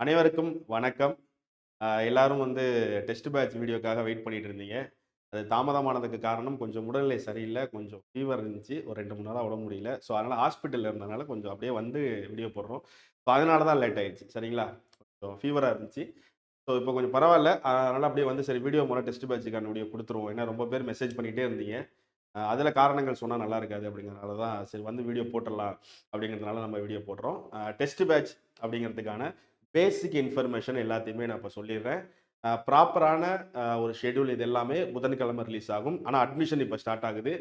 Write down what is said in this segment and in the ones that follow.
அனைவருக்கும் வணக்கம். எல்லாரும் வந்து டெஸ்ட் பேட்ச் வீடியோக்காக வெயிட் பண்ணிட்டு இருந்தீங்க. அது தாமதமானதுக்கு காரணம் கொஞ்சம் உடல்நிலை சரியில்லை கொஞ்சம் ஃபீவர் இருந்துச்சு. ஒரு ரெண்டு மூணு நாளாக உடம்பு முடியல. ஸோ, அதனால் ஹாஸ்பிட்டலில் இருந்தனால கொஞ்சம் அப்படியே வந்து வீடியோ போடுறோம். ஸோ, அதனால தான் லேட் ஆயிடுச்சு. சரிங்களா? கொஞ்சம் ஃபீவராக இருந்துச்சு. ஸோ, இப்போ கொஞ்சம் பரவாயில்ல அதனால் அப்படியே வந்து சரி வீடியோ மூலம் டெஸ்ட் பேட்ச்சுக்கான வீடியோ கொடுத்துருவோம் ஏன்னா ரொம்ப பேர் மெசேஜ் பண்ணிகிட்டே இருந்தீங்க. அதில் காரணங்கள் சொன்னால் நல்லா இருக்காது அப்படிங்கிறனால தான் சரி வந்து வீடியோ போட்டுடலாம் அப்படிங்கிறதுனால நம்ம வீடியோ போடுறோம். டெஸ்ட் பேட்ச் அப்படிங்கிறதுக்கான பேசிக் இன்ஃபர்மேஷன் எல்லாத்தையுமே நான் இப்போ சொல்லிடுறேன். ப்ராப்பரான ஒரு ஷெட்யூல் இது எல்லாமே புதன்கிழமை ரிலீஸ் ஆகும். ஆனால் அட்மிஷன் இப்போ ஸ்டார்ட் ஆகுது.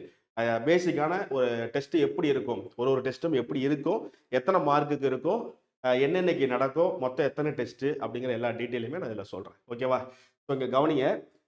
பேசிக்கான ஒரு டெஸ்ட்டு எப்படி இருக்கும்? ஒரு ஒரு டெஸ்ட்டும் எப்படி இருக்கும்? எத்தனை மார்க்குக்கு இருக்கும்? என்னென்னைக்கு நடக்கும்? மொத்தம் எத்தனை டெஸ்ட்டு அப்படிங்கிற எல்லா டீட்டெயிலுமே நான் இதில் சொல்கிறேன் ஓகேவா? இப்போ இங்கே கவனிங்க.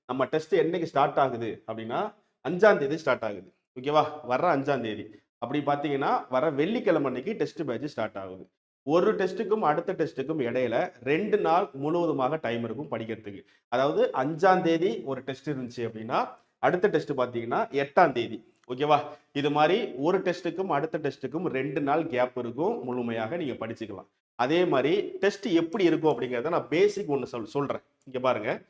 நம்ம டெஸ்ட் என்னைக்கு ஸ்டார்ட் ஆகுது அப்படின்னா, 5ஆம் தேதி ஸ்டார்ட் ஆகுது. ஓகேவா? வர்ற 5ஆம் தேதி. அப்படி பார்த்தீங்கன்னா, வர வெள்ளிக்கிழமை அன்னைக்கு டெஸ்ட் பேட்ச் ஸ்டார்ட் ஆகுது. ஒரு டெஸ்ட்டுக்கும் அடுத்த டெஸ்ட்டுக்கும் இடையில ரெண்டு நாள் முழுவதுமாக டைம் இருக்கும் படிக்கிறதுக்கு. அதாவது அஞ்சாம் தேதி ஒரு டெஸ்ட் இருந்துச்சு அப்படின்னா, அடுத்த டெஸ்ட் பார்த்தீங்கன்னா எட்டாம் தேதி. ஓகேவா? இது மாதிரி ஒரு டெஸ்ட்டுக்கும் அடுத்த டெஸ்ட்டுக்கும் ரெண்டு நாள் கேப் இருக்கும். முழுமையாக நீங்க படிச்சுக்கலாம். அதே மாதிரி டெஸ்ட் எப்படி இருக்கும் அப்படிங்கிறத நான் பேசிக் ஒன்று சொல் சொல்றேன். இங்கே பாருங்க.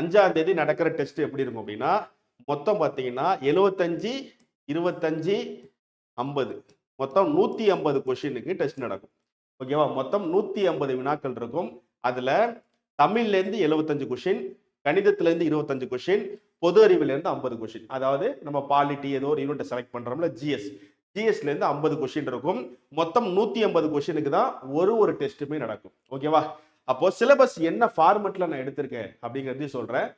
அஞ்சாம் தேதி நடக்கிற டெஸ்ட் எப்படி இருக்கும் அப்படின்னா, மொத்தம் பார்த்தீங்கன்னா 75, 25, 50 மொத்தம் 150 கொஸ்டினுக்கு டெஸ்ட் நடக்கும். ஓகேவா? மொத்தம் 150 வினாக்கள் இருக்கும். அதுல தமிழ்லேருந்து எழுபத்தஞ்சு கொஷின் கணிதத்திலேருந்து இருபத்தஞ்சு கொஷின் பொது அறிவிலேருந்து ஐம்பது கொஷின் அதாவது நம்ம பாலிட்டி ஏதோ ஒரு யூனிட்ட செலக்ட் பண்றோம்ல ஜிஎஸ். ஜிஎஸ்லேருந்து ஐம்பது கொஷின் இருக்கும். மொத்தம் நூற்றி ஐம்பது கொஷினுக்கு தான் ஒரு ஒரு டெஸ்ட்டுமே நடக்கும். ஓகேவா? அப்போ சிலபஸ் என்ன ஃபார்மட்ல நான் எடுத்திருக்கேன் அப்படிங்கிறதையும் சொல்றேன்.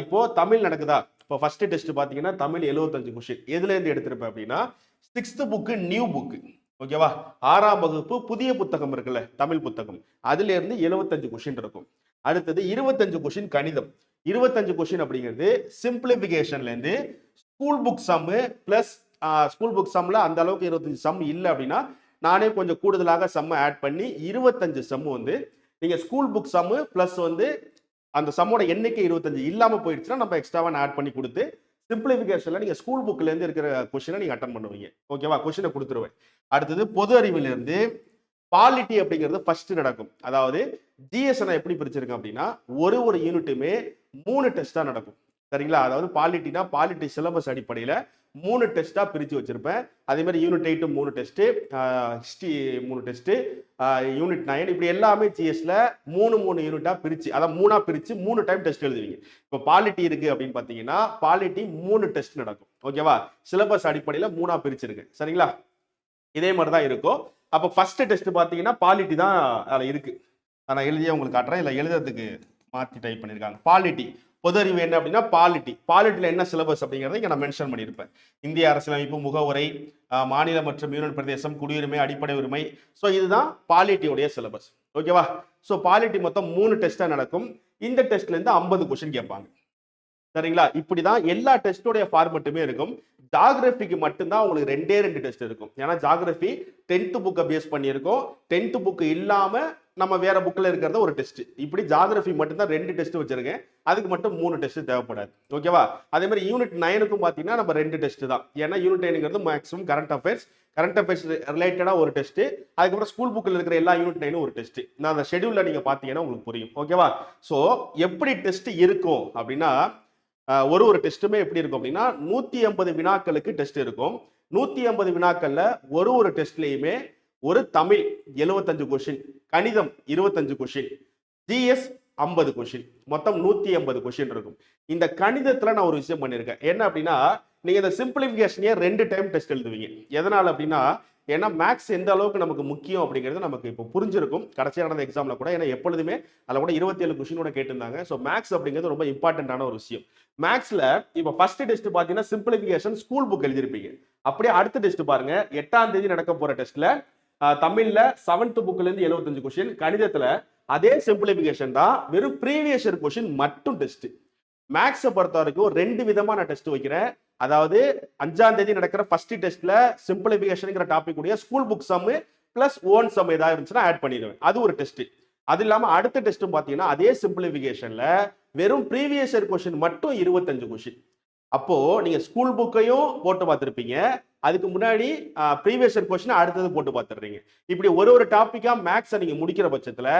இப்போ தமிழ் நடக்குதா? இப்போ ஃபர்ஸ்ட் டெஸ்ட் பார்த்தீங்கன்னா, தமிழ் எழுபத்தஞ்சு கொஷின் எதுலேருந்து எடுத்திருப்பேன் அப்படின்னா, சிக்ஸ்த் புக்கு நியூ புக்கு ஓகேவா? ஆறாம் வகுப்பு புதிய புத்தகம் இருக்குல்ல, தமிழ் புத்தகம். அதுலேருந்து எழுபத்தஞ்சு கொஷின் இருக்கும். அடுத்தது இருபத்தஞ்சு கொஷின் கணிதம். இருபத்தஞ்சு கொஷின் அப்படிங்கிறது சிம்பிளிஃபிகேஷன்லேருந்து school book sum plus school book சம்ல அந்த அளவுக்கு 25 சம் இல்லை அப்படின்னா, நானே கொஞ்சம் கூடுதலாக சம்ம ஆட் பண்ணி 25 சம் வந்து நீங்க ஸ்கூல் புக் சம்மு பிளஸ் வந்து அந்த சம்மோட எண்ணிக்கை 25 இல்லாம போயிடுச்சுன்னா, நம்ம எக்ஸ்ட்ராவா ஆட் பண்ணி கொடுத்து சிம்ப்ளிஃபிகேஷன்ல நீங்க ஸ்கூல் புக்லேருந்து இருக்கிற கொஷினை நீங்க அட்டன் பண்ணுவீங்க. ஓகேவா? கொஷினை கொடுத்துருவேன் அடுத்தது பொது அறிவிலிருந்து பாலிட்டி அப்படிங்கிறது ஃபர்ஸ்ட் நடக்கும். அதாவது ஜிஎஸ் நான் எப்படி பிரிச்சிருக்கேன் அப்படின்னா, ஒரு ஒரு யூனிட்டுமே மூணு டெஸ்ட்டாக நடக்கும். சரிங்களா? அதாவது பாலிட்டினா பாலிட்டி சிலபஸ் அடிப்படையில் மூணு டெஸ்ட்டாக பிரித்து வச்சுருப்பேன் அதே யூனிட் எயிட்டு மூணு டெஸ்ட்டு ஹிஸ்ட்ரி மூணு டெஸ்ட்டு யூனிட் நைன் இப்படி எல்லாமே ஜிஎஸ்ல மூணு மூணு யூனிட்டாக பிரித்து அதான் மூணாக பிரித்து மூணு டைம் டெஸ்ட் எழுதுவீங்க. இப்போ பாலிட்டி இருக்குது அப்படின்னு பார்த்தீங்கன்னா, பாலிட்டி மூணு டெஸ்ட் நடக்கும். ஓகேவா? சிலபஸ் அடிப்படையில் மூணாக பிரிச்சிருக்கு சரிங்களா? இதே மாதிரி தான் இருக்கும். அப்போ ஃபஸ்ட்டு டெஸ்ட் பார்த்தீங்கன்னா, பாலிட்டி தான் அதில் இருக்குது நான் எழுதியே உங்களுக்கு காட்டுறேன். இல்லை எழுதுறதுக்கு மாற்றி டைப் பண்ணியிருக்காங்க. பாலிட்டி. பொது அறிவு என்ன அப்படின்னா பாலிட்டி. பாலிட்டியில் என்ன சிலபஸ் அப்படிங்கிறத இங்கே நான் மென்ஷன் பண்ணியிருப்பேன். இந்திய அரசியலமைப்பு, முகவுரை, மாநில மற்றும் யூனியன் பிரதேசம், குடியுரிமை, அடிப்படை உரிமை. ஸோ இதுதான் பாலிட்டியுடைய சிலபஸ். ஓகேவா? ஸோ பாலிட்டி மொத்தம் மூணு டெஸ்ட்டாக நடக்கும். இந்த டெஸ்ட்லேருந்து ஐம்பது கொஷின் கேட்பாங்க. சரிங்களா? இப்படிதான் எல்லா டெஸ்ட்டோடைய ஃபார்மட்டுமே இருக்கும். ஜியோகிராஃபிக்கு மட்டும் தான் உங்களுக்கு 2டே 2 டெஸ்ட் இருக்கும். ஏன்னா ஜியோகிராஃபி 10த் புக்க பேஸ் பண்ணியிருக்கோம். 10த் புக் இல்லாம நம்ம வேற புக்ல இருக்கிறத ஒரு டெஸ்ட். இப்படி ஜியோகிராஃபி மட்டும் தான் 2 டெஸ்ட் வச்சிருக்கேன். அதுக்கு மட்டும் 3 டெஸ்ட் தேவைப்படாது. ஓகேவா? அதே மாரி யூனிட் 9க்கும் பார்த்தீங்கன்னா, நம்ம 2 டெஸ்ட் தான். ஏன்னா unit 9ங்கிறது maximum current affairs. Current affairs ரிலேட்டடா ஒரு டெஸ்ட். அதுக்கப்புறம் ஸ்கூல் புக்ல இருக்கிற எல்லா யூனிட் 9ம் ஒரு டெஸ்ட். நான் அந்த ஷெட்யூல்ல நீங்க பார்த்தீங்கன்னா உங்களுக்கு புரியும். ஓகேவா? ஸோ எப்படி டெஸ்ட் இருக்கும் அப்படின்னா, ஒரு ஒரு டெஸ்ட்டுமே எப்படி இருக்கும் அப்படின்னா, 180 வினாக்களுக்கு டெஸ்ட் இருக்கும். நூற்றி ஐம்பது வினாக்களில் ஒரு ஒரு டெஸ்ட்லேயுமே ஒரு தமிழ் எழுபத்தஞ்சு கொஷின் கணிதம் இருபத்தஞ்சு கொஷின் ஜிஎஸ் ஐம்பது கொஷின் மொத்தம் நூற்றி ஐம்பது கொஷின் இருக்கும். இந்த கணிதத்தில் நான் ஒரு விஷயம் பண்ணியிருக்கேன். என்ன அப்படின்னா, நீங்கள் இந்த சிம்ப்ளிஃபிகேஷனயே 2 டைம் டெஸ்ட் எழுதுவீங்க. எதனால் அப்படின்னா, ஏன்னா மேக்ஸ் எந்த அளவுக்கு நமக்கு முக்கியம் அப்படிங்கிறது நமக்கு இப்போ புரிஞ்சிருக்கும். கடைசியாக நடந்த எக்ஸாமில் கூட. ஏன்னா எப்பொழுதுமே அதில் கூட இருபத்தேழு கொஷின் கூட கேட்டிருந்தாங்க. ஸோ மேக்ஸ் அப்படிங்கிறது ரொம்ப இம்பார்ட்டண்ட்டான ஒரு விஷயம். மேக்ஸ்ல இப்போ ஃபர்ஸ்ட் டெஸ்ட் பார்த்தீங்கன்னா, சிம்பிளிஃபிகேஷன் ஸ்கூல் புக் எழுதியிருப்பீங்க. அப்படியே அடுத்த டெஸ்ட் பாருங்க. எட்டாம் தேதி நடக்க போற டெஸ்ட்ல தமிழ்ல செவன்த் புக்ல இருந்து எழுபத்தஞ்சு கொஸ்டின், கணிதத்துல அதே சிம்பிளிஃபிகேஷன் தான். வெறும் ப்ரீவியஸ் இயர் கொஸ்டின் மட்டும் டெஸ்ட். மேத்ஸ பொறுத்தவரைக்கும் 2 விதமா நான் டெஸ்ட் வைக்கிறேன். அதாவது அஞ்சாம் தேதி நடக்கிற ஃபர்ஸ்ட் டெஸ்ட்ல சிம்ப்ளிஃபிகேஷன்ங்கிற டாபிக் உடைய school book sum plus one sum ஏதாவது இருந்துச்சுன்னா ஆட் பண்ணிடுவேன். அது ஒரு டெஸ்ட். அது இல்லாம அடுத்த டெஸ்ட்டும் பார்த்தீங்கன்னா, அதே சிம்பிளிஃபிகேஷனில் வெறும் ப்ரீவியஸ் இயர் கொஷின் மட்டும் இருபத்தஞ்சு கொஷின் அப்போ நீங்க ஸ்கூல் புக்கையும் போட்டு பார்த்துருப்பீங்க. அதுக்கு முன்னாடி ப்ரீவியஸ் இயர் கொஸ்டின் அடுத்தது போட்டு பார்த்துடுறீங்க. இப்படி ஒரு ஒரு டாப்பிக்காக மேக்ஸை நீங்கள் முடிக்கிற பட்சத்தில்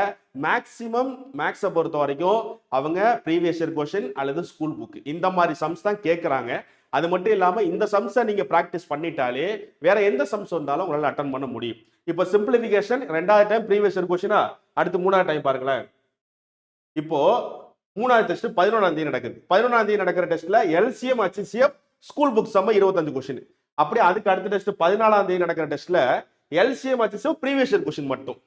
மேக்ஸிமம் மேக்ஸை பொறுத்த வரைக்கும் அவங்க ப்ரீவியஸ் இயர் கொஸ்டின் அல்லது ஸ்கூல் புக் இந்த மாதிரி சம்ஸ் தான் கேட்குறாங்க அது மட்டும் இல்லாமல் இந்த சம்ஸை நீங்கள் ப்ராக்டிஸ் பண்ணிட்டாலே வேற எந்த சம்ஸ் வந்தாலும் உங்களால் அட்டன் பண்ண முடியும். இப்போ சிம்பிளிஃபிகேஷன் ரெண்டாவது டைம் ப்ரீவியஸ் இயர் கொஸ்டினா அடுத்து மூணாவது டைம் பாருங்களேன். இப்போ மூணாவது டெஸ்ட் பதினொன்றாம் தேதி நடக்குது. பதினொன்றாம் தேதி நடக்கிற டெஸ்ட்ல எல்சிஎம் ஹச்சிசிஎஃப் ஸ்கூல் புக் சம்ம இருபத்தஞ்சு கொஸ்டின் அப்படியே அதுக்கு அடுத்த டெஸ்ட் பதினாலாம் தேதி நடக்கிற டெஸ்ட்ல LCM HCF previous year question மட்டும்.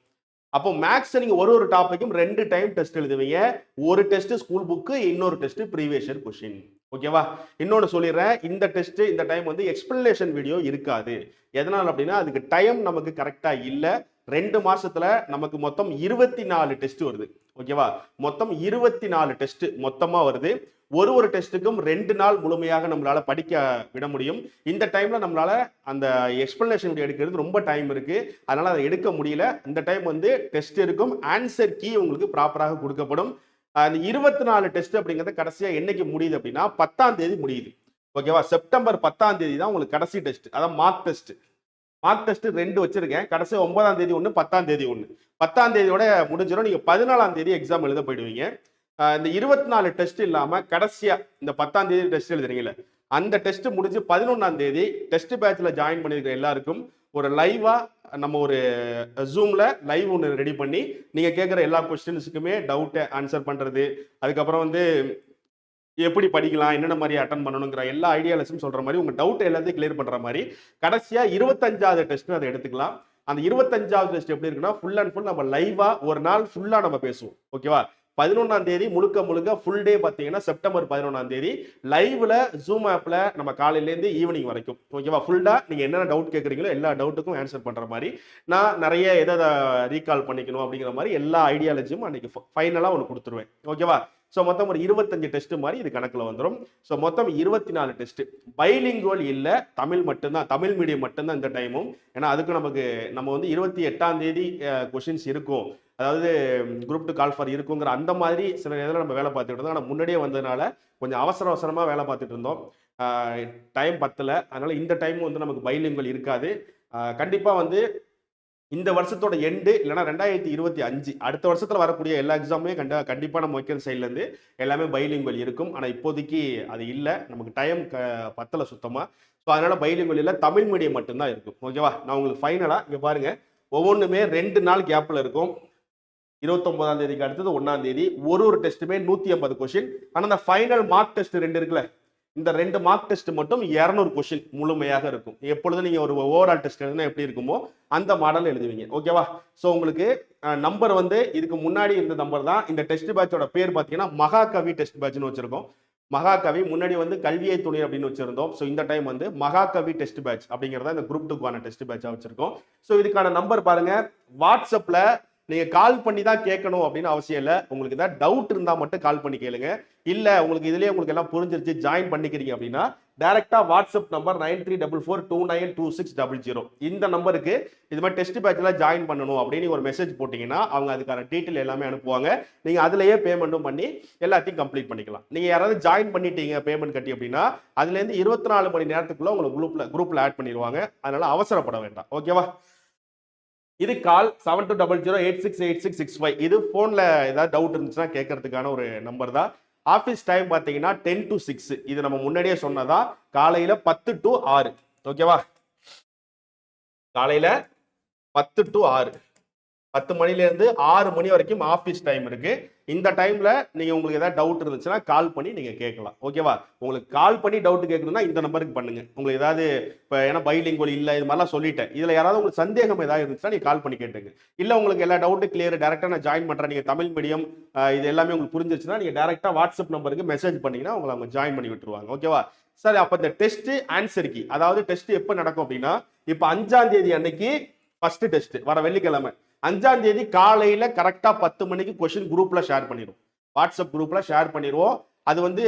அப்போ மேக்ஸ் நீங்க ஒரு ஒரு டாபிக்கும் ரெண்டு டைம் டெஸ்ட் எழுதுவீங்க. ஒரு டெஸ்ட் ஸ்கூல் புக்கு இன்னொரு டெஸ்ட் ப்ரீவியஸ் இயர் கொஸ்டின் ஓகேவா இன்னொன்று சொல்லிடுறேன். இந்த டெஸ்ட் இந்த டைம் வந்து எக்ஸ்பிளனேஷன் வீடியோ இருக்காது. எதனால் அப்படின்னா அதுக்கு டைம் நமக்கு கரெக்டாக இல்லை. ரெண்டு மாசத்துல நமக்கு மொத்தம் இருபத்தி நாலு டெஸ்ட் வருது. ஓகேவா? மொத்தம் இருபத்தி நாலு டெஸ்ட் மொத்தமா வருது. ஒரு ஒரு டெஸ்ட்டுக்கும் ரெண்டு நாள் முழுமையாக நம்மளால படிக்க விட முடியும். இந்த டைம்ல நம்மளால அந்த எக்ஸ்பிளனேஷன் எடுக்கிறது ரொம்ப டைம் இருக்கு. அதனால அதை எடுக்க முடியல. இந்த டைம் வந்து டெஸ்ட் இருக்கும். ஆன்சர் கீ உங்களுக்கு ப்ராப்பராக கொடுக்கப்படும். அந்த இருபத்தி நாலு டெஸ்ட் அப்படிங்கிறது கடைசியா என்னைக்கு முடியுது அப்படின்னா பத்தாம் தேதி முடியுது. ஓகேவா? செப்டம்பர் பத்தாம் தேதி தான் உங்களுக்கு கடைசி டெஸ்ட் அதான் மார்க் டெஸ்ட் மார்க் டெஸ்ட் ரெண்டு வச்சிருக்கேன். கடைசி ஒன்பதாம் தேதி ஒன்று பத்தாம் தேதி ஒன்று பத்தாம் தேதியோட முடிஞ்சிடும் நீங்கள் பதினாலாம் தேதி எக்ஸாம் எழுத போயிடுவீங்க. இந்த இருபத்தி நாலு டெஸ்ட் இல்லாமல் கடைசியாக இந்த பத்தாம் தேதி டெஸ்ட் எழுதுறீங்களே அந்த டெஸ்ட் முடிஞ்சு பதினொன்றாம் தேதி டெஸ்ட் பேட்சில் ஜாயின் பண்ணியிருக்கிற எல்லாருக்கும் ஒரு லைவாக நம்ம ஒரு ஜூமில் லைவ் ஒன்று ரெடி பண்ணி நீங்கள் கேட்குற எல்லா கொஸ்டின்ஸுக்குமே டவுட்டை ஆன்சர் பண்ணுறது அதுக்கப்புறம் வந்து எப்படி படிக்கலாம் என்னென்ன மாதிரி அட்டன் பண்ணணுங்கிற எல்லா ஐடியாலஸும் சொல்ற மாதிரி உங்க டவுட் எல்லாத்தையும் கிளியர் பண்ற மாதிரி கடைசியா இருபத்தஞ்சாவது டெஸ்ட் அதை எடுத்துக்கலாம். அந்த இருபத்தஞ்சாவது டெஸ்ட் எப்படி இருக்குன்னா ஃபுல் அண்ட் ஃபுல் நம்ம லைவா ஒரு நாள் ஃபுல்லா நம்ம பேசுவோம். ஓகேவா பதினொன்றாம் தேதி முழுக்க முழுக்க ஃபுல் டே பார்த்தீங்கன்னா செப்டம்பர் பதினொன்றாம் தேதி லைவ்ல ஜூம் ஆப்ல நம்ம காலையிலேருந்து ஈவினிங் வரைக்கும். ஓகேவா ஃபுல்லா நீங்க என்னென்ன டவுட் கேட்குறீங்களோ எல்லா டவுட்டுக்கும் ஆன்சர் பண்ற மாதிரி நான் நிறைய எதை ரீகால் பண்ணிக்கணும் அப்படிங்கிற மாதிரி எல்லா ஐடியாலஜியும் அன்னைக்கு ஃபைனலாக ஒன்று கொடுத்துருவேன். ஓகேவா ஸோ மொத்தம் ஒரு இருபத்தஞ்சு டெஸ்ட் மாதிரி இது கணக்கில் வந்துடும் ஸோ மொத்தம் இருபத்தி நாலு டெஸ்ட் பைலிங்குவல் இல்லை தமிழ் மட்டும்தான். தமிழ் மீடியம் மட்டும்தான் இந்த டைமும் ஏன்னா அதுக்கு நமக்கு நம்ம வந்து இருபத்தி எட்டாம் தேதி கொஷின்ஸ் இருக்கும். அதாவது குரூப் டு கால் ஃபார் இருக்குங்கிற அந்த மாதிரி சில நேரத்தில் நம்ம வேலை பார்த்துட்டு இருந்தோம். ஆனால் முன்னாடியே வந்ததுனால கொஞ்சம் அவசர அவசரமாக வேலை பார்த்துட்டு இருந்தோம். டைம் பத்தலை. அதனால இந்த டைம் வந்து நமக்கு பைலிங்குவல் இருக்காது. கண்டிப்பாக வந்து இந்த வருஷத்தோட எண்டு இல்லைனா ரெண்டாயிரத்தி இருபத்தி அஞ்சு அடுத்த வருஷத்துல வரக்கூடிய எல்லா எக்ஸாமுமே கண்ட கண்டிப்பாக நம்ம வைக்கிற சைட்லேருந்து எல்லாமே பைலிங்குவல் இருக்கும். ஆனால் இப்போதைக்கு அது இல்லை. நமக்கு டைம் க பத்தலை சுத்தமாக ஸோ அதனால பைலிங்குவல் இல்லை. தமிழ் மீடியம் மட்டும்தான் இருக்கும். ஓகேவா நான் உங்களுக்கு ஃபைனலாக இங்கே பாருங்க. ஒவ்வொன்றுமே ரெண்டு நாள் கேப்பில் இருக்கும். இருபத்தொன்பதாம் தேதிக்கு அடுத்தது ஒன்றாம் தேதி. ஒரு ஒரு டெஸ்ட்டுமே நூற்றி ஐம்பது கொஷின் ஆனால் அந்த ஃபைனல் மார்க் டெஸ்ட் ரெண்டு இருக்குல்ல? இந்த ரெண்டு மார்க் டெஸ்ட் மட்டும் இரநூறு கொஷின் முழுமையாக இருக்கும். எப்பொழுதும் நீங்கள் ஒரு ஓவரால் டெஸ்ட் எழுதுனா எப்படி இருக்குமோ அந்த மாடல் எழுதுவீங்க. ஓகேவா ஸோ உங்களுக்கு நம்பர் வந்து இதுக்கு முன்னாடி இருந்த நம்பர் தான். இந்த டெஸ்ட் பேட்சோட பேர் பார்த்தீங்கன்னா மகாகவி டெஸ்ட் பேட்ச்னு வச்சிருக்கோம். மகாகவி முன்னாடி வந்து கல்வியை துணை அப்படின்னு வச்சிருந்தோம். ஸோ இந்த டைம் வந்து மகாகவி டெஸ்ட் பேட்ச் அப்படிங்கிறத இந்த குரூப் டூக்கான டெஸ்ட் பேட்சாக வச்சிருக்கோம். ஸோ இதுக்கான நம்பர் பாருங்க. வாட்ஸ்அப்பில் நீங்கள் கால் பண்ணி தான் கேட்கணும் அப்படின்னு அவசியம் இல்லை. உங்களுக்கு ஏதாவது டவுட் இருந்தால் மட்டும் கால் பண்ணி கேளுங்க. இல்லை உங்களுக்கு இதுலேயே உங்களுக்கு எல்லாம் புரிஞ்சிருச்சு. ஜாயின் பண்ணிக்கிறீங்க அப்படின்னா டைரக்டா WhatsApp number nine three double four two nine two six double zero. இந்த நம்பருக்கு இது மாதிரி டெஸ்ட் பேட்ச்ல ஜாயின் பண்ணணும் அப்படின்னு ஒரு மெசேஜ் போட்டீங்கன்னா அவங்க அதுக்கான டீட்டெயில் எல்லாமே அனுப்புவாங்க. நீங்க அதுலயே பேமெண்ட்டும் பண்ணி எல்லாத்தையும் கம்ப்ளீட் பண்ணிக்கலாம். நீங்க யாராவது ஜாயின் பண்ணிட்டீங்க பேமெண்ட் கட்டி அப்படின்னா அதுல இருந்து இருபத்தி நாலு மணி நேரத்துக்குள்ள உங்களுக்கு குரூப்ல குரூப்ல ஆட் பண்ணிடுவாங்க. அதனால அவசரப்பட வேண்டாம். ஓகேவா இது call seven two double zero eight six eight six six five இது ஃபோனில் ஏதாவது டவுட் இருந்துச்சுன்னா கேட்கறதுக்கான ஒரு நம்பர் தான். ஆஃபீஸ் டைம் பார்த்தீங்கன்னா டென் டு சிக்ஸ் இது நம்ம முன்னாடியே சொன்னதா? காலையில் பத்து டு ஆறு. ஓகேவா காலையில் பத்து டு ஆறு. பத்து மணிலேருந்து ஆறு மணி வரைக்கும் ஆஃபீஸ் டைம் இருக்கு. இந்த டைம்ல நீங்க உங்களுக்கு ஏதாவது டவுட் இருந்துச்சுன்னா கால் பண்ணி நீங்க கேட்கலாம். ஓகேவா உங்களுக்கு கால் பண்ணி டவுட் கேட்கணும்னா இந்த நம்பருக்கு பண்ணுங்க. உங்களுக்கு ஏதாவது இப்போ ஏன்னா பைலிங்கோல் இல்லை இது மாதிரிலாம் சொல்லிட்டேன். இதுல யாராவது உங்களுக்கு சந்தேகம் ஏதாவது இருந்துச்சுன்னா நீங்க கால் பண்ணி கேட்டுங்க. இல்லை உங்களுக்கு எல்லா டவுட்டும் கிளியர் டேரக்டா நான் ஜாயின் பண்றேன். நீங்க தமிழ் மீடியம் இது எல்லாமே உங்களுக்கு புரிஞ்சிருச்சுன்னா நீங்க டேரக்டா வாட்ஸ்அப் நம்பருக்கு மெசேஜ் பண்ணீங்கன்னா உங்களை அவங்க ஜாயின் பண்ணி விட்டுருவாங்க. ஓகேவா சரி அப்ப இந்த டெஸ்ட் ஆன்சர் கி அதாவது டெஸ்ட் எப்போ நடக்கும் அப்படின்னா இப்போ அஞ்சாம் தேதி அன்னைக்கு ஃபர்ஸ்ட் டெஸ்ட் வர வெள்ளிக்கிழமை. அஞ்சாம் தேதி காலையில கரெக்டாக பத்து மணிக்கு கொஷின் குரூப்ல ஷேர் பண்ணிடுவோம் வாட்ஸ்அப் குரூப்ல ஷேர் பண்ணிடுவோம் அது வந்து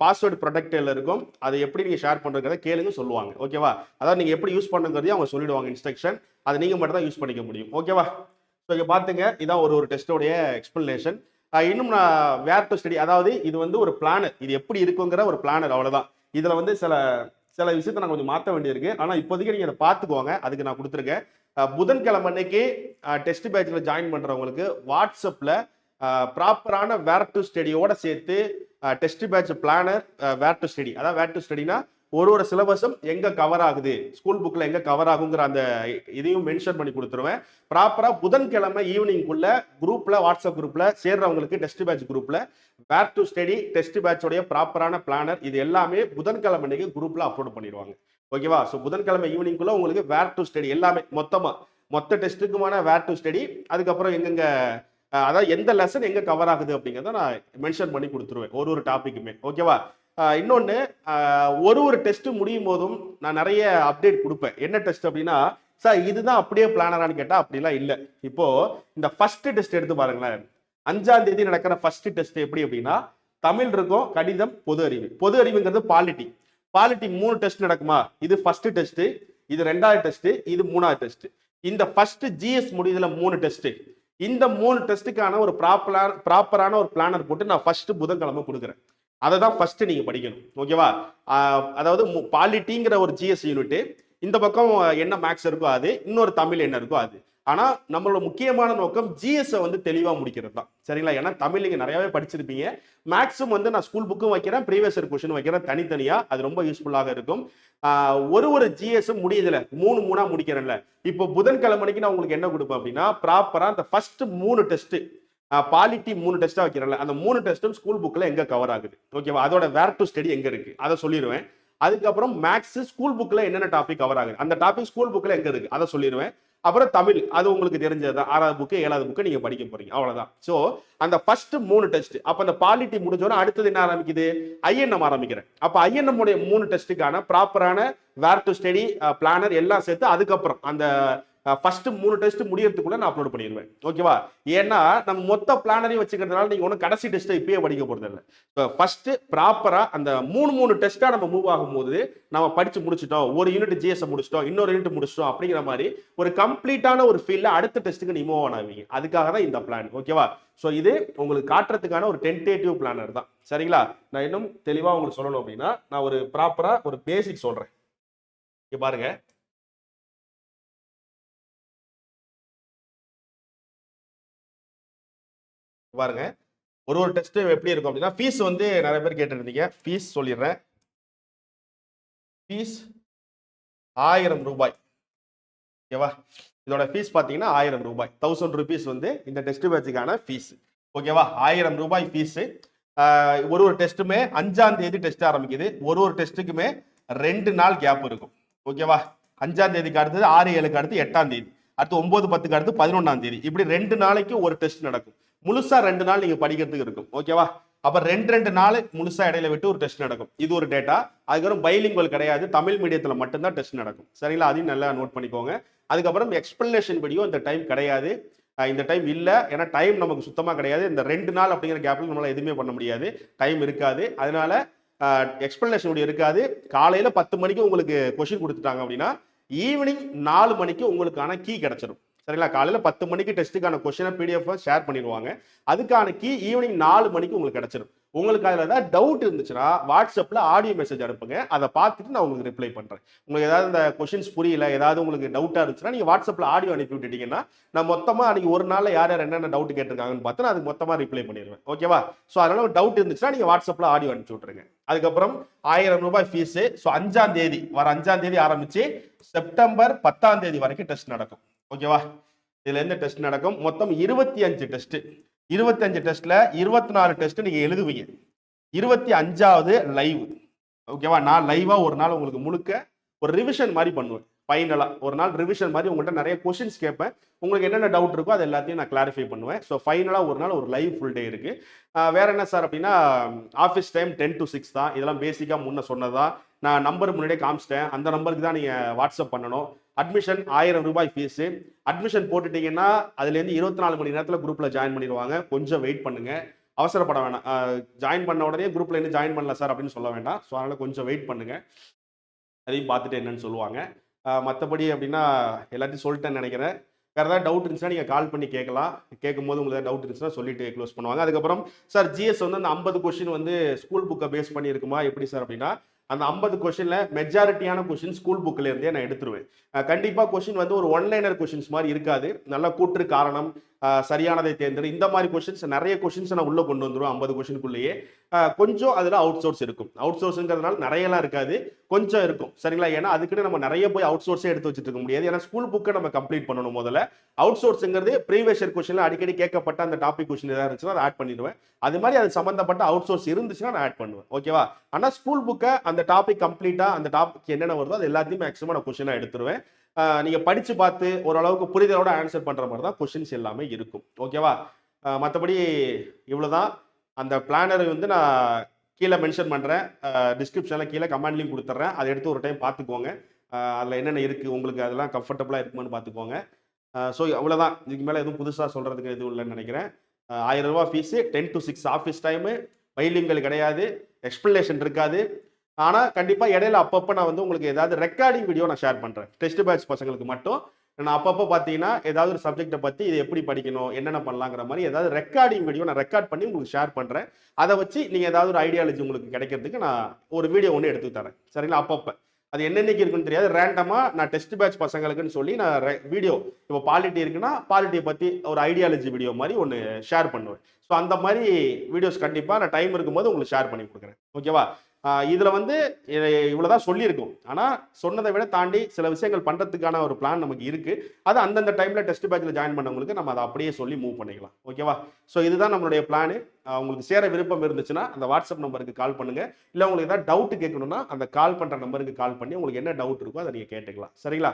பாஸ்வேர்டு ப்ரொடெக்டில் இருக்கும். அதை எப்படி நீங்கள் ஷேர் பண்ணுறத கேளுங்க சொல்லுவாங்க. ஓகேவா அதாவது நீங்கள் எப்படி யூஸ் பண்ணுங்கிறதையும் அவங்க சொல்லிடுவாங்க இன்ஸ்ட்ரக்ஷன் அதை நீங்கள் மட்டும் தான் யூஸ் பண்ணிக்க முடியும். ஓகேவா ஸோ இங்கே பார்த்துங்க இதான் ஒரு ஒரு டெஸ்ட்டோடைய எக்ஸ்பிளனேஷன் இன்னும் நான் வேர் டு ஸ்டடி அதாவது இது வந்து ஒரு பிளானர் இது எப்படி இருக்குங்கிற ஒரு பிளானர் அவ்வளோதான் இதில் வந்து சில சில விஷயத்தை நான் கொஞ்சம் மாற்ற வேண்டியிருக்கு. ஆனால் இப்போதைக்கு நீங்கள் அதை பார்த்துக்கோங்க. அதுக்கு நான் கொடுத்துருக்கேன். புதன்கிழமை அன்னைக்கு டெஸ்ட் பேட்சில் ஜாயின் பண்ணுறவங்களுக்கு வாட்ஸ்அப்பில் ப்ராப்பரான வேர் டு ஸ்டடியோட சேர்த்து test batch planner where to study அதாவது வேர் டு ஸ்டடினா ஒரு ஒரு சிலபஸும் எங்கே கவர் ஆகுது? ஸ்கூல் புக்கில் எங்கே கவர் ஆகுங்கிற அந்த இதையும் மென்ஷன் பண்ணி கொடுத்துருவேன். ப்ராப்பராக புதன்கிழமை ஈவினிங்குள்ள குரூப்பில் வாட்ஸ்அப் குரூப்பில் சேர்றவங்களுக்கு டெஸ்ட் பேட்ச் குரூப்பில் வேர் டு ஸ்டடி டெஸ்ட் பேட்சோடைய ப்ராப்பரான பிளானர் இது எல்லாமே புதன்கிழமை அன்னைக்கு குரூப்பில் அப்லோட் பண்ணிடுவாங்க. ஓகேவா? ஸோ புதன்கிழமை ஈவினிங்குள்ளே உங்களுக்கு வேர் டு ஸ்டடி எல்லாமே மொத்தமாக மொத்த டெஸ்ட்டுக்குமான வேர் டு ஸ்டடி அதுக்கப்புறம் எங்கெங்க அதாவது எந்த லெசன் எங்கே கவர் ஆகுது அப்படிங்கிறத நான் மென்ஷன் பண்ணி கொடுத்துருவேன். ஒரு ஒரு டாப்பிக்குமே ஓகேவா? இன்னொன்று ஒரு ஒரு டெஸ்ட்டு முடியும் போதும் நான் நிறைய அப்டேட் கொடுப்பேன். என்ன டெஸ்ட் அப்படின்னா சார் இதுதான் அப்படியே பிளானரான்னு கேட்டால் அப்படிலாம் இல்லை. இப்போது இந்த ஃபஸ்ட்டு டெஸ்ட் எடுத்து பாருங்களேன். அஞ்சாம் தேதி நடக்கிற ஃபஸ்ட்டு டெஸ்ட் எப்படி அப்படின்னா தமிழ் இருக்கும் கடிதம் பொது அறிவு. பொது அறிவுங்கிறது பாலிட்டி பாலிட்டி மூணு டெஸ்ட் நடக்குமா? இது ஃபர்ஸ்ட் டெஸ்ட் இது ரெண்டாவது டெஸ்ட் இது மூணாவது டெஸ்ட் இந்த ஃபர்ஸ்ட் ஜிஎஸ் முடியுதுல மூணு டெஸ்ட் இந்த மூணு டெஸ்ட்டுக்கான ஒரு ப்ராப்பரான ப்ராப்பரான ஒரு பிளானர் போட்டு நான் ஃபர்ஸ்ட் புதன்கிழமை கொடுக்குறேன். அதை தான் ஃபர்ஸ்ட் நீங்க படிக்கணும். ஓகேவா அதாவது பாலிட்டிங்கிற ஒரு ஜிஎஸ் யூனிட் இந்த பக்கம் என்ன மேக்ஸ் இருக்கோ அது இன்னொரு தமிழ் என்ன இருக்கோ அது. ஆனால் நம்மளோட முக்கியமான நோக்கம் ஜிஎஸ் வந்து தெளிவாக முடிக்கிறது தான் சரிங்களா? ஏன்னா தமிழ் நீங்கள் நிறையவே படிச்சிருப்பீங்க. மேக்ஸும் வந்து நான் ஸ்கூல் புக்கும் வைக்கிறேன் ப்ரீவியஸ் இயர் கொஸ்டின் வைக்கிறேன் தனித்தனியாக அது ரொம்ப யூஸ்ஃபுல்லாக இருக்கும். ஒரு ஒரு ஜிஎஸும் முடியுதுல மூணு மூணாக முடிக்கிறேன்ல. இப்போ புதன்கிழமைக்கு நான் உங்களுக்கு என்ன கொடுப்பேன் அப்படின்னா ப்ராப்பராக அந்த ஃபர்ஸ்ட் மூணு டெஸ்ட்டு பாலிட்டி மூணு டெஸ்ட்டாக வைக்கிறேன்ல. அந்த மூணு டெஸ்ட்டும் ஸ்கூல் புக்கில் எங்கே கவர் ஆகுது? ஓகேவா அதோட வேர் டு ஸ்டடி எங்கே இருக்குது அதை சொல்லிடுவேன். அதுக்கப்புறம் மேக்ஸ் ஸ்கூல் புக்கில் என்னென்ன டாபிக் கவர் ஆகுது? அந்த டாபிக் ஸ்கூல் புக்கில் எங்கே இருக்குது அதை சொல்லிடுவேன். அப்புறம் தமிழ். அது உங்களுக்கு தெரிஞ்சது தான் ஆறாவது புக்கு ஏழாவது புக்கு நீங்கள் படிக்க போறீங்க. அவ்வளோதான் ஸோ அந்த ஃபர்ஸ்ட் மூணு டெஸ்ட் அப்போ அந்த பாலிட்டி முடிஞ்சோன்னா அடுத்தது என்ன ஆரம்பிக்குது? ஐஎன்எம் ஆரம்பிக்கிறேன். அப்போ ஐஎன்எம் உடைய மூணு டெஸ்ட்டுக்கான ப்ராப்பரான வேர் டு ஸ்டடி பிளானர் எல்லாம் சேர்த்து அதுக்கப்புறம் அந்த ஃபர்ஸ்ட் மூணு டெஸ்ட் முடியறதுக்குள்ள நான் அப்லோட் பண்ணிடுவேன். ஓகேவா ஏன்னா நம்ம மொத்த பிளானரையும் வச்சுக்கிறதுனால நீங்க ஒன்றும் கடைசி டெஸ்ட்டை இப்பயே படிக்க போறது இல்லை. இப்போ ஃபர்ஸ்ட் ப்ராப்பரா அந்த மூணு மூணு டெஸ்ட்டா நம்ம மூவ் ஆகும்போது நம்ம படிச்சு முடிச்சிட்டோம். ஒரு யூனிட் ஜிஎஸ் முடிச்சிட்டோம். இன்னொரு யூனிட் முடிச்சிட்டோம் அப்படிங்கிற மாதிரி ஒரு கம்ப்ளீட்டான ஒரு ஃபீல்ட்ல அடுத்த டெஸ்ட்டுக்கு நீ மூவ் ஆனாவீங்க அதுக்காக தான் இந்த பிளான் ஓகேவா ஸோ இது உங்களுக்கு காட்டுறதுக்கான ஒரு டென்டேட்டிவ் பிளானர் தான். சரிங்களா? நான் இன்னும் தெளிவாக உங்களுக்கு சொல்லணும் அப்படின்னா நான் ஒரு ப்ராப்பரா ஒரு பேசிக் சொல்றேன். இங்கே பாருங்க. பாருங்க. ஒரு ஒரு டெஸ்ட் எப்படி இருக்கும் அப்படின்னா ஃபீஸ் வந்து நிறைய பேர் கேட்டுருந்தீங்க. ஃபீஸ் சொல்லிடுறேன். ஃபீஸ் ஆயிரம் ரூபாய். ஓகேவா இதோட ஃபீஸ் பார்த்தீங்கன்னா ஆயிரம் ரூபாய். தௌசண்ட் ருபீஸ் வந்து இந்த டெஸ்ட் பேட்சுக்கான ஃபீஸ் ஓகேவா ஆயிரம் ரூபாய் ஃபீஸு ஒரு ஒரு டெஸ்ட்டுமே அஞ்சாம் தேதி டெஸ்ட் ஆரம்பிக்குது. ஒரு ஒரு டெஸ்ட்டுக்குமே ரெண்டு நாள் கேப் இருக்கும். ஓகேவா அஞ்சாம் தேதிக்கு அடுத்தது ஆறு ஏழுக்கு அடுத்து எட்டாம் தேதி. அடுத்து ஒன்பது பத்துக்கு அடுத்து பதினொன்றாம் தேதி. இப்படி ரெண்டு நாளைக்கு ஒரு டெஸ்ட் நடக்கும். முழுசா ரெண்டு நாள் நீங்க படிக்கிறதுக்கு இருக்கும். ஓகேவா? அப்ப ரெண்டு ரெண்டு நாள் முழுசா இடையில விட்டு ஒரு டெஸ்ட் நடக்கும். இது ஒரு டேட்டா அதுக்கப்புறம் பைலிங்குவல் கிடையாது. தமிழ் மீடியத்துல மட்டும்தான் டெஸ்ட் நடக்கும். சரிங்களா? அதையும் நல்லா நோட் பண்ணிக்கோங்க. அதுக்கப்புறம் எக்ஸ்பிளனேஷன் படியும். இந்த டைம் கிடையாது. இந்த டைம் இல்லை. ஏன்னா டைம் நமக்கு சுத்தமாக கிடையாது. இந்த ரெண்டு நாள் அப்படிங்கிற கேப்பில் நம்மளால் எதுவுமே பண்ண முடியாது. டைம் இருக்காது. அதனால எக்ஸ்பிளனேஷன் வீடியோ இருக்காது. காலையில் பத்து மணிக்கு உங்களுக்கு கொஷின் கொடுத்துட்டாங்க அப்படின்னா ஈவினிங் நாலு மணிக்கு உங்களுக்கான கீ கிடைச்சிரும். சரிங்களா? காலையில் பத்து மணிக்கு டெஸ்ட்டுக்கான கொஷினை பிடிஎஃப் ஷேர் பண்ணிடுவாங்க. அதுக்கான கீ ஈவினிங் நாலு மணிக்கு உங்களுக்கு கிடச்சிடும் உங்களுக்கு அதில் ஏதாவது டவுட் இருந்துச்சுன்னா வாட்ஸ்அப்பில் ஆடியோ மெசேஜ் அனுப்புங்க. அதை பார்த்துட்டு நான் உங்களுக்கு ரிப்ளை பண்ணுறேன் உங்களுக்கு ஏதாவது இந்த கொஷின்ஸ் புரியல ஏதாவது உங்களுக்கு டவுட்டாக இருந்துச்சுன்னா நீங்கள் வாட்ஸ்அப்பில் ஆடியோ அனுப்பி விட்டுட்டீங்கன்னா நான் மொத்தமாக அன்றைக்கி ஒரு நாளில் யார் யார் என்னென்ன டவுட் கேட்டிருக்காங்கன்னு பார்த்து நான் அதுக்கு மொத்தமாக ரிப்ளை பண்ணிடுவேன். ஓகேவா ஸோ அதனால் ஒரு டவுட் இருந்துச்சுன்னா நீங்கள் வாட்ஸ்அப்பில் ஆடியோ அனுப்பிச்சி விட்ருங்க அதுக்கப்புறம் ஆயிரம் ரூபாய் ஃபீஸு ஸோ அஞ்சாம் தேதி வர அஞ்சாம் தேதி ஆரம்பித்து செப்டம்பர் பத்தாம் தேதி வரைக்கும் டெஸ்ட் நடக்கும். ஓகேவா இதுல எந்த டெஸ்ட் நடக்கும்? மொத்தம் இருபத்தி அஞ்சு டெஸ்ட் இருபத்தஞ்சு டெஸ்ட்ல இருபத்தி நாலு டெஸ்ட் நீங்க எழுதுவீங்க. இருபத்தி அஞ்சாவது லைவ் ஓகேவா நான் லைவா ஒரு நாள் உங்களுக்கு முழுக்க ஒரு ரிவிஷன் மாதிரி பண்ணுவேன். ஃபைனலா ஒரு நாள் ரிவிஷன் மாதிரி உங்கள்கிட்ட நிறைய கொஷின்ஸ் கேட்பேன். உங்களுக்கு என்னென்ன டவுட் இருக்கோ அது எல்லாத்தையும் நான் கிளாரிஃபை பண்ணுவேன். ஸோ ஃபைனலாக ஒரு நாள் ஒரு லைவ் ஃபுல் டே இருக்கு. வேற என்ன சார் அப்படின்னா office time ten to six தான். இதெல்லாம் பேசிக்காக முன்ன சொன்னதா நான் நம்பர் முன்னாடியே காமிச்சிட்டேன். அந்த நம்பருக்கு தான் நீங்கள் வாட்ஸ்அப் பண்ணணும். அட்மிஷன் ஆயிரம் ரூபாய் ஃபீஸு அட்மிஷன் போட்டுட்டீங்கன்னா அதுலேருந்து இருபத்தி நாலு மணி நேரத்தில் குரூப்பில் ஜாயின் பண்ணிடுவாங்க. கொஞ்சம் வெயிட் பண்ணுங்கள் அவசரப்பட வேணாம். ஜாயின் பண்ண உடனே குரூப்பில் இன்னும் ஜாயின் பண்ணல சார் அப்படின்னு சொல்ல வேண்டாம். ஸோ அதனால் கொஞ்சம் வெயிட் பண்ணுங்கள் அதையும் பார்த்துட்டு என்னன்னு சொல்லுவாங்க. மற்றபடி அப்படின்னா எல்லாத்தையும் சொல்லிட்டேன்னு நினைக்கிறேன். வேறு ஏதாவது டவுட் இருந்துச்சுன்னா நீங்கள் கால் பண்ணி கேட்கலாம். கேட்கும்போது உங்களுக்கு டவுட் இருந்துச்சுன்னா சொல்லிட்டு க்ளோஸ் பண்ணுவாங்க. அதுக்கப்புறம் சார் ஜிஎஸ் வந்து அந்த ஐம்பது கொஷின் வந்து ஸ்கூல் புக்கை பேஸ் பண்ணியிருக்குமா? எப்படி சார் அப்படின்னா அந்த ஐம்பது கொஷினில் மெஜாரிட்டியான கொஷின் ஸ்கூல் புக்கில் இருந்தே நான் எடுத்துருவேன். கண்டிப்பாக கொஷின் வந்து ஒரு ஒன்லைனர் கொஷின்ஸ் மாதிரி இருக்காது. நல்ல கூற்று காரணம் சரியானதை தேர்ந்தெடு. இந்த மாதிரி கொஷின்ஸ் நிறைய கொஷின்ஸ் நான் உள்ளே கொண்டு வந்துடும் ஐம்பது கொஷினுக்குள்ளேயே கொஞ்சம் அதில் அவுட் சோர்ஸ் இருக்கும். அவுட் சோர்ஸுங்கிறதுனால நிறையலாம் இருக்காது. கொஞ்சம் இருக்கும். சரிங்களா? ஏன்னா அதுக்குன்னு நம்ம நிறைய போய் அவுட் சோர்ஸே எடுத்து வச்சுட்டு இருக்க முடியாது. ஏன்னா ஸ்கூல் புக்கை நம்ம கம்ப்ளீட் பண்ணணும் முதல்ல. அவுட் சோர்ஸுங்கிறது ப்ரீவியஸ் இயர் அடிக்கடி கேட்கப்பட்ட அந்த டாபிக் கொஷின் ஏதாவது இருந்துச்சுன்னா அதை ஆட் பண்ணிடுவேன். அது மாதிரி அது சம்மந்தப்பட்ட அவுட் சோர்ஸ் இருந்துச்சுன்னா நான் ஆட் பண்ணுவேன். ஓகேவா ஆனால் ஸ்கூல் புக்கை அந்த டாபிக் கம்ப்ளீட்டாக அந்த டாபிக் என்னென்ன வருதோ அது எல்லாத்தையும் மேக்ஸிமம் நான் கொஷினாக எடுத்துருவேன். நீங்கள் படித்து பார்த்து ஓரளவுக்கு புரிதலோட ஆன்சர் பண்ணுற மாதிரி தான் கொஷின்ஸ் எல்லாமே இருக்கும். ஓகேவா மற்றபடி இவ்வளோதான் அந்த பிளானர் வந்து நான் கீழே மென்ஷன் பண்ணுறேன் டிஸ்கிரிப்ஷனில் கீழே கமெண்ட்லையும் கொடுத்துட்றேன் அதை எடுத்து ஒரு டைம் பார்த்துக்கோங்க. அதில் என்னென்ன இருக்குது உங்களுக்கு அதெல்லாம் கம்ஃபர்டபுளாக இருக்குமான்னு பார்த்துக்கோங்க. ஸோ அவ்வளோதான் இதுக்கு மேலே எதுவும் புதுசாக சொல்கிறதுக்கு எதுவும் இல்லைன்னு நினைக்கிறேன். ஆயிரம் ரூபா fees ten to six office time bilingual கிடையாது. எக்ஸ்பிளனேஷன் இருக்காது. ஆனால் கண்டிப்பாக இடையில அப்பப்போ நான் வந்து உங்களுக்கு ஏதாவது ரெக்கார்டிங் வீடியோ நான் ஷேர் பண்ணுறேன் டெஸ்ட் பேட்ச் பசங்களுக்கு மட்டும். நான் அப்பப்போ பார்த்தீங்கன்னா ஏதாவது ஒரு சப்ஜெக்ட்டை பற்றி இது எப்படி படிக்கணும் என்னென்ன பண்ணலாங்கிற மாதிரி ஏதாவது ரெக்கார்டிங் வீடியோ நான் ரெக்கார்ட் பண்ணி உங்களுக்கு ஷேர் பண்ணுறேன் அதை வச்சு நீங்கள் ஏதாவது ஒரு ஐடியாலஜி உங்களுக்கு கிடைக்கிறதுக்கு நான் ஒரு வீடியோ ஒன்று எடுத்து தரேன். சரிங்களா? அப்பப்போ. அது என்னென்னைக்கு இருக்குன்னு தெரியாது. ரேண்டமாக நான் டெஸ்ட் பேட்ச் பசங்களுக்குன்னு சொல்லி நான் வீடியோ இப்போ பாலிட்டி இருக்குன்னா பாலிட்டியை பற்றி ஒரு ஐடியாலஜி வீடியோ மாதிரி ஒன்று ஷேர் பண்ணுவேன். ஸோ அந்த மாதிரி வீடியோஸ் கண்டிப்பாக நான் டைம் இருக்கும்போது உங்களுக்கு ஷேர் பண்ணி கொடுக்குறேன். ஓகேவா இதில் வந்து இவ்வளோதான் சொல்லியிருக்கோம். ஆனால் சொன்னதை விட தாண்டி சில விஷயங்கள் பண்ணுறதுக்கான ஒரு பிளான் நமக்கு இருக்குது அது அந்தந்த டைமில் டெஸ்ட் பேட்சில் ஜாயின் பண்ணவங்களுக்கு நம்ம அதை அப்படியே சொல்லி மூவ் பண்ணிக்கலாம். ஓகேவா ஸோ இதுதான் நம்மளுடைய பிளானு உங்களுக்கு சேர விருப்பம் இருந்துச்சுன்னா அந்த வாட்ஸ்அப் நம்பருக்கு கால் பண்ணுங்கள் இல்லை உங்களுக்கு ஏதாவது டவுட் கேட்கணும்னா அந்த கால் பண்ணுற நம்பருக்கு கால் பண்ணி உங்களுக்கு என்ன டவுட் இருக்கோ அதை நீங்கள் கேட்டுக்கலாம். சரிங்களா?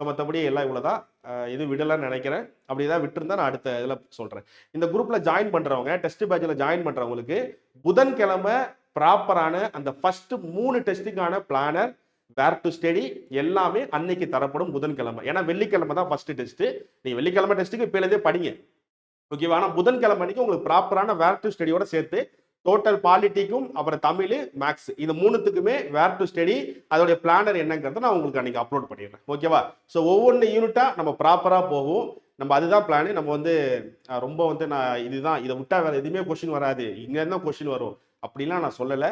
ஸோ மற்றபடி எல்லாம் இவ்வளோதான் இது விடலாம்னு நினைக்கிறேன். அப்படி ஏதாவது விட்டுருந்தா நான் அடுத்த இதில் சொல்கிறேன் இந்த குரூப்பில் ஜாயின் பண்ணுறவங்க டெஸ்ட் பேட்சில் ஜாயின் பண்ணுறவங்களுக்கு புதன்கிழமை ப்ராப்பரான அந்த ஃபர்ஸ்ட் மூணு டெஸ்ட்டுக்கான பிளானர் வேர் டு ஸ்டடி எல்லாமே அன்னைக்கு தரப்படும் புதன்கிழமை. ஏன்னா வெள்ளிக்கிழமை தான் ஃபர்ஸ்ட் டெஸ்ட் நீ வெள்ளிக்கிழமை டெஸ்ட்டுக்கு இப்போலேருந்தே படிங்க. ஓகேவா ஆனால் புதன்கிழமை அன்னைக்கு உங்களுக்கு ப்ராப்பரான வேர் டு ஸ்டடியோட சேர்த்து டோட்டல் பாலிட்டிக்கும் அப்புறம் தமிழ் மேக்ஸ் இது மூணுத்துக்குமே வேர் டு ஸ்டடி அதோடைய பிளானர் என்னங்கிறத நான் உங்களுக்கு அன்னைக்கு அப்லோட் பண்ணிடுறேன். ஓகேவா ஸோ ஒவ்வொன்று யூனிட்டாக நம்ம ப்ராப்பராக போகும். நம்ம அதுதான் பிளானு நம்ம வந்து ரொம்ப வந்து நான் இதுதான். இதை விட்டா வேறு எதுவுமே கொஷின் வராது. இங்கேருந்து தான் கொஸ்டின் வரும். அப்படிலாம் நான் சொல்லலை.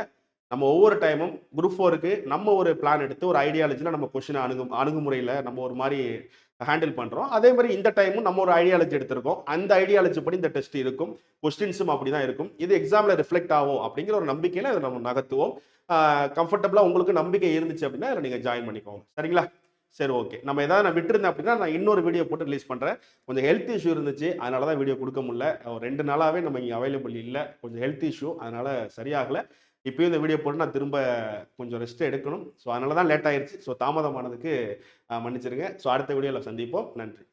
நம்ம ஒவ்வொரு டைமும் குரூப் ஃபோருக்கு நம்ம ஒரு பிளான் எடுத்து ஒரு ஐடியாலஜியில் நம்ம கொஷினை அணுகு அணுகுமுறையில் நம்ம ஒரு மாதிரி ஹேண்டில் பண்ணுறோம் அதே மாதிரி இந்த டைமும் நம்ம ஒரு ஐடியாலஜி எடுத்திருக்கோம். அந்த ஐடியாலஜி படி இந்த டெஸ்ட் இருக்கும். கொஸ்டின்ஸும் அப்படி தான் இருக்கும். இது எக்ஸாமில் ரிஃப்ளெக்ட் ஆகும் அப்படிங்கிற ஒரு நம்பிக்கையில் இதை நம்ம நகர்த்துவோம். கம்ஃபர்டபுளாக உங்களுக்கு நம்பிக்கை இருந்துச்சு அப்படின்னா இதில் நீங்கள் ஜாயின் பண்ணிக்கோங்க. சரிங்களா? சரி ஓகே நம்ம ஏதாவது நான் விட்டுருந்தேன் அப்படின்னா நான் இன்னொரு வீடியோ போட்டு ரிலீஸ் பண்ணுறேன் கொஞ்சம் ஹெல்த் இஷ்யூ இருந்துச்சு அதனால தான் வீடியோ கொடுக்க முடியல. ஒரு ரெண்டு நாளாகவே நம்ம இங்கே அவைலபிள் இல்லை. கொஞ்சம் ஹெல்த் இஷ்யூ அதனால் சரியாகலை. இப்போயும் இந்த வீடியோ போட்டு நான் திரும்ப கொஞ்சம் ரெஸ்ட் எடுக்கணும். ஸோ அதனால தான் லேட் ஆயிடுச்சு ஸோ தாமதமானதுக்கு மன்னிச்சிருங்க ஸோ அடுத்த வீடியோவில் சந்திப்போம். நன்றி.